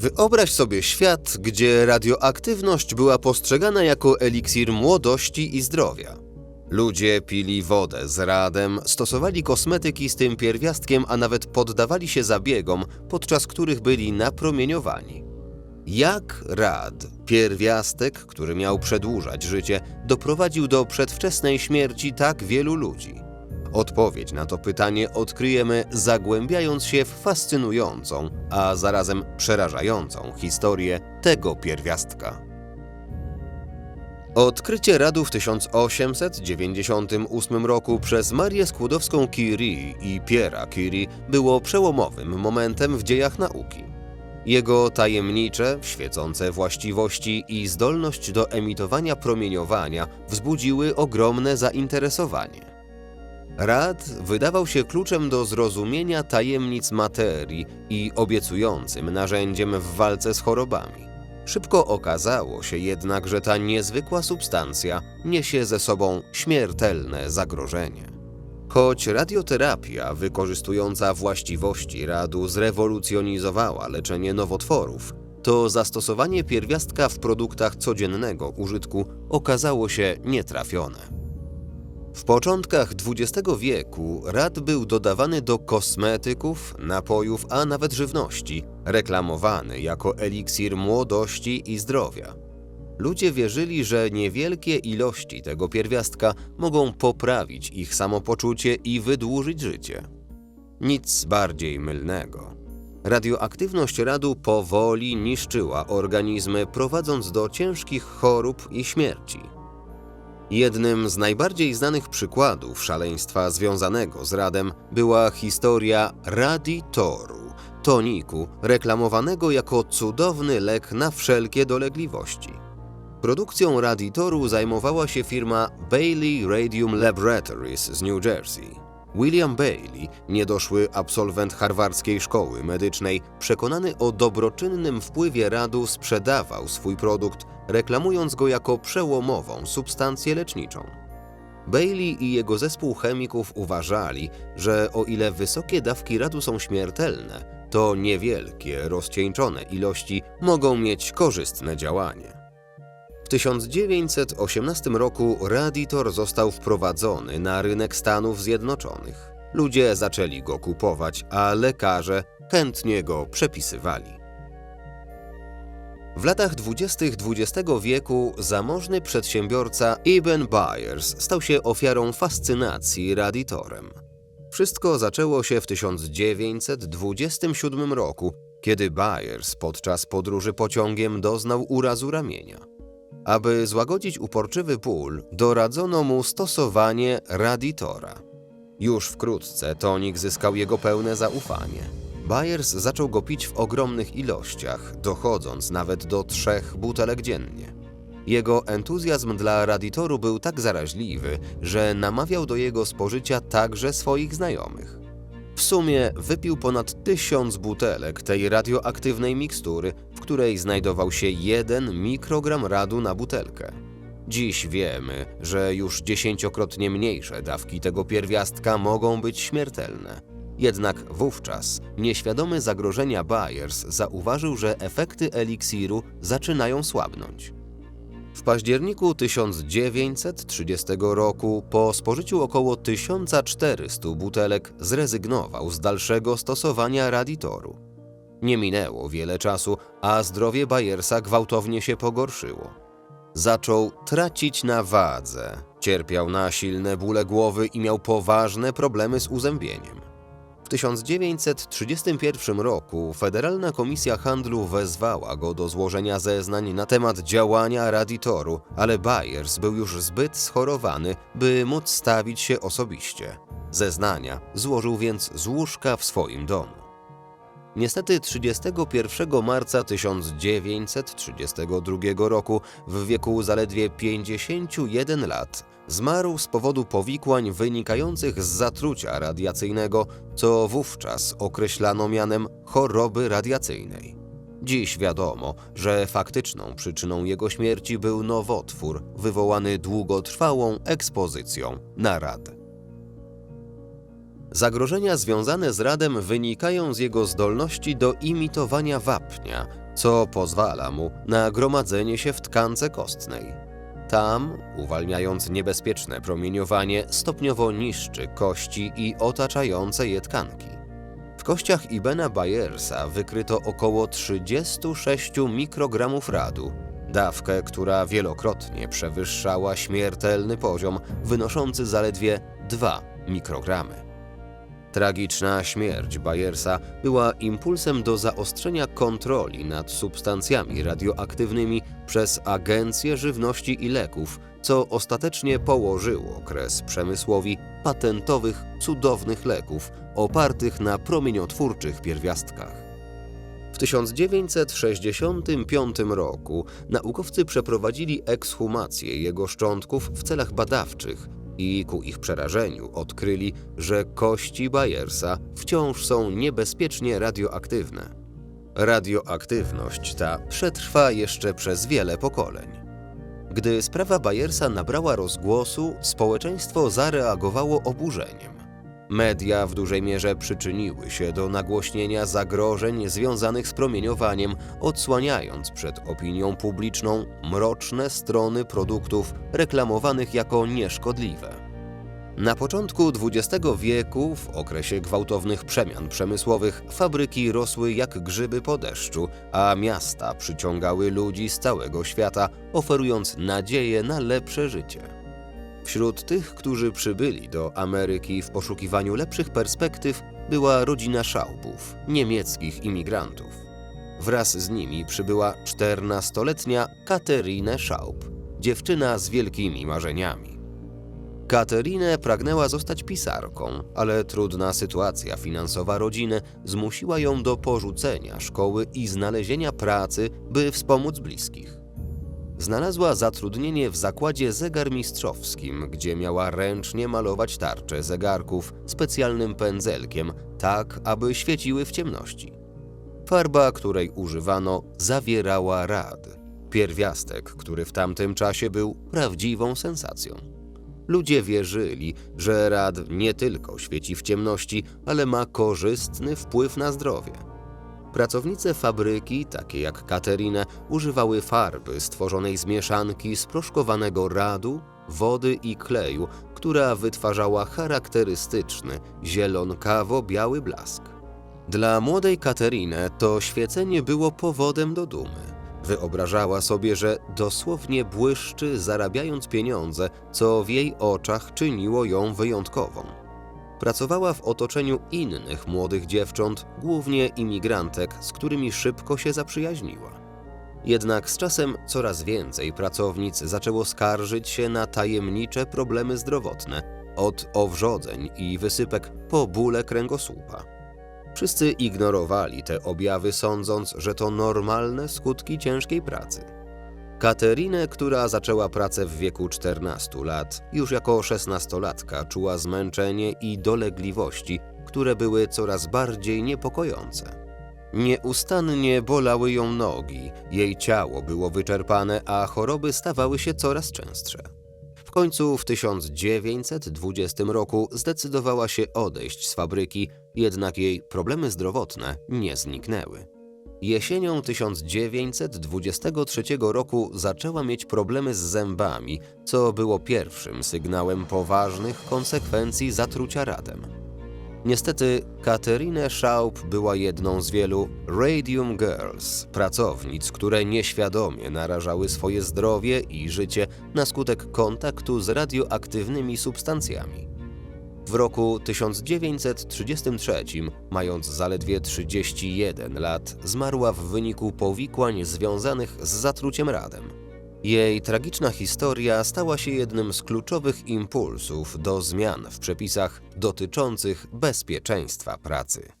Wyobraź sobie świat, gdzie radioaktywność była postrzegana jako eliksir młodości i zdrowia. Ludzie pili wodę z radem, stosowali kosmetyki z tym pierwiastkiem, a nawet poddawali się zabiegom, podczas których byli napromieniowani. Jak rad, pierwiastek, który miał przedłużać życie, doprowadził do przedwczesnej śmierci tak wielu ludzi? Odpowiedź na to pytanie odkryjemy zagłębiając się w fascynującą, a zarazem przerażającą historię tego pierwiastka. Odkrycie radu w 1898 roku przez Marię Skłodowską-Curie i Pierre'a Curie było przełomowym momentem w dziejach nauki. Jego tajemnicze, świecące właściwości i zdolność do emitowania promieniowania wzbudziły ogromne zainteresowanie. Rad wydawał się kluczem do zrozumienia tajemnic materii i obiecującym narzędziem w walce z chorobami. Szybko okazało się jednak, że ta niezwykła substancja niesie ze sobą śmiertelne zagrożenie. Choć radioterapia wykorzystująca właściwości radu zrewolucjonizowała leczenie nowotworów, to zastosowanie pierwiastka w produktach codziennego użytku okazało się nietrafione. W początkach XX wieku rad był dodawany do kosmetyków, napojów, a nawet żywności, reklamowany jako eliksir młodości i zdrowia. Ludzie wierzyli, że niewielkie ilości tego pierwiastka mogą poprawić ich samopoczucie i wydłużyć życie. Nic bardziej mylnego. Radioaktywność radu powoli niszczyła organizmy, prowadząc do ciężkich chorób i śmierci. Jednym z najbardziej znanych przykładów szaleństwa związanego z radem była historia Raditoru, toniku reklamowanego jako cudowny lek na wszelkie dolegliwości. Produkcją Raditoru zajmowała się firma Bailey Radium Laboratories z New Jersey. William Bailey, niedoszły absolwent harwardzkiej szkoły medycznej, przekonany o dobroczynnym wpływie radu, sprzedawał swój produkt, reklamując go jako przełomową substancję leczniczą. Bailey i jego zespół chemików uważali, że o ile wysokie dawki radu są śmiertelne, to niewielkie, rozcieńczone ilości mogą mieć korzystne działanie. W 1918 roku Raditor został wprowadzony na rynek Stanów Zjednoczonych. Ludzie zaczęli go kupować, a lekarze chętnie go przepisywali. W latach 20. XX wieku zamożny przedsiębiorca Eben Byers stał się ofiarą fascynacji Raditorem. Wszystko zaczęło się w 1927 roku, kiedy Byers podczas podróży pociągiem doznał urazu ramienia. Aby złagodzić uporczywy ból, doradzono mu stosowanie Raditora. Już wkrótce tonik zyskał jego pełne zaufanie. Byers zaczął go pić w ogromnych ilościach, dochodząc nawet do trzech butelek dziennie. Jego entuzjazm dla Raditoru był tak zaraźliwy, że namawiał do jego spożycia także swoich znajomych. W sumie wypił ponad tysiąc butelek tej radioaktywnej mikstury, której znajdował się jeden mikrogram radu na butelkę. Dziś wiemy, że już dziesięciokrotnie mniejsze dawki tego pierwiastka mogą być śmiertelne. Jednak wówczas nieświadomy zagrożenia Byers zauważył, że efekty eliksiru zaczynają słabnąć. W październiku 1930 roku, po spożyciu około 1400 butelek, zrezygnował z dalszego stosowania raditoru. Nie minęło wiele czasu, a zdrowie Bayersa gwałtownie się pogorszyło. Zaczął tracić na wadze, cierpiał na silne bóle głowy i miał poważne problemy z uzębieniem. W 1931 roku Federalna Komisja Handlu wezwała go do złożenia zeznań na temat działania Raditoru, ale Byers był już zbyt schorowany, by móc stawić się osobiście. Zeznania złożył więc z łóżka w swoim domu. Niestety 31 marca 1932 roku, w wieku zaledwie 51 lat, zmarł z powodu powikłań wynikających z zatrucia radiacyjnego, co wówczas określano mianem choroby radiacyjnej. Dziś wiadomo, że faktyczną przyczyną jego śmierci był nowotwór wywołany długotrwałą ekspozycją na rad. Zagrożenia związane z radem wynikają z jego zdolności do imitowania wapnia, co pozwala mu na gromadzenie się w tkance kostnej. Tam, uwalniając niebezpieczne promieniowanie, stopniowo niszczy kości i otaczające je tkanki. W kościach Ibena Bayersa wykryto około 36 mikrogramów radu, dawkę, która wielokrotnie przewyższała śmiertelny poziom wynoszący zaledwie 2 mikrogramy. Tragiczna śmierć Bayersa była impulsem do zaostrzenia kontroli nad substancjami radioaktywnymi przez Agencję Żywności i Leków, co ostatecznie położyło kres przemysłowi patentowych, cudownych leków opartych na promieniotwórczych pierwiastkach. W 1965 roku naukowcy przeprowadzili ekshumację jego szczątków w celach badawczych i ku ich przerażeniu odkryli, że kości Bayersa wciąż są niebezpiecznie radioaktywne. Radioaktywność ta przetrwa jeszcze przez wiele pokoleń. Gdy sprawa Bayersa nabrała rozgłosu, społeczeństwo zareagowało oburzeniem. Media w dużej mierze przyczyniły się do nagłośnienia zagrożeń związanych z promieniowaniem, odsłaniając przed opinią publiczną mroczne strony produktów reklamowanych jako nieszkodliwe. Na początku XX wieku, w okresie gwałtownych przemian przemysłowych, fabryki rosły jak grzyby po deszczu, a miasta przyciągały ludzi z całego świata, oferując nadzieję na lepsze życie. Wśród tych, którzy przybyli do Ameryki w poszukiwaniu lepszych perspektyw, była rodzina Schaubów, niemieckich imigrantów. Wraz z nimi przybyła 14-letnia Katerine Schaub, dziewczyna z wielkimi marzeniami. Katerinę pragnęła zostać pisarką, ale trudna sytuacja finansowa rodziny zmusiła ją do porzucenia szkoły i znalezienia pracy, by wspomóc bliskich. Znalazła zatrudnienie w zakładzie zegarmistrzowskim, gdzie miała ręcznie malować tarcze zegarków specjalnym pędzelkiem, tak aby świeciły w ciemności. Farba, której używano, zawierała rad. Pierwiastek, który w tamtym czasie był prawdziwą sensacją. Ludzie wierzyli, że rad nie tylko świeci w ciemności, ale ma korzystny wpływ na zdrowie. Pracownice fabryki, takie jak Katerina, używały farby stworzonej z mieszanki sproszkowanego radu, wody i kleju, która wytwarzała charakterystyczny zielonkawo-biały blask. Dla młodej Kateriny to świecenie było powodem do dumy. Wyobrażała sobie, że dosłownie błyszczy, zarabiając pieniądze, co w jej oczach czyniło ją wyjątkową. Pracowała w otoczeniu innych młodych dziewcząt, głównie imigrantek, z którymi szybko się zaprzyjaźniła. Jednak z czasem coraz więcej pracownic zaczęło skarżyć się na tajemnicze problemy zdrowotne, od owrzodzeń i wysypek po bóle kręgosłupa. Wszyscy ignorowali te objawy, sądząc, że to normalne skutki ciężkiej pracy. Katerinę, która zaczęła pracę w wieku 14 lat, już jako szesnastolatka czuła zmęczenie i dolegliwości, które były coraz bardziej niepokojące. Nieustannie bolały ją nogi, jej ciało było wyczerpane, a choroby stawały się coraz częstsze. W końcu w 1920 roku zdecydowała się odejść z fabryki, jednak jej problemy zdrowotne nie zniknęły. Jesienią 1923 roku zaczęła mieć problemy z zębami, co było pierwszym sygnałem poważnych konsekwencji zatrucia radem. Niestety, Katerinę Schaub była jedną z wielu Radium Girls, pracownic, które nieświadomie narażały swoje zdrowie i życie na skutek kontaktu z radioaktywnymi substancjami. W roku 1933, mając zaledwie 31 lat, zmarła w wyniku powikłań związanych z zatruciem radem. Jej tragiczna historia stała się jednym z kluczowych impulsów do zmian w przepisach dotyczących bezpieczeństwa pracy.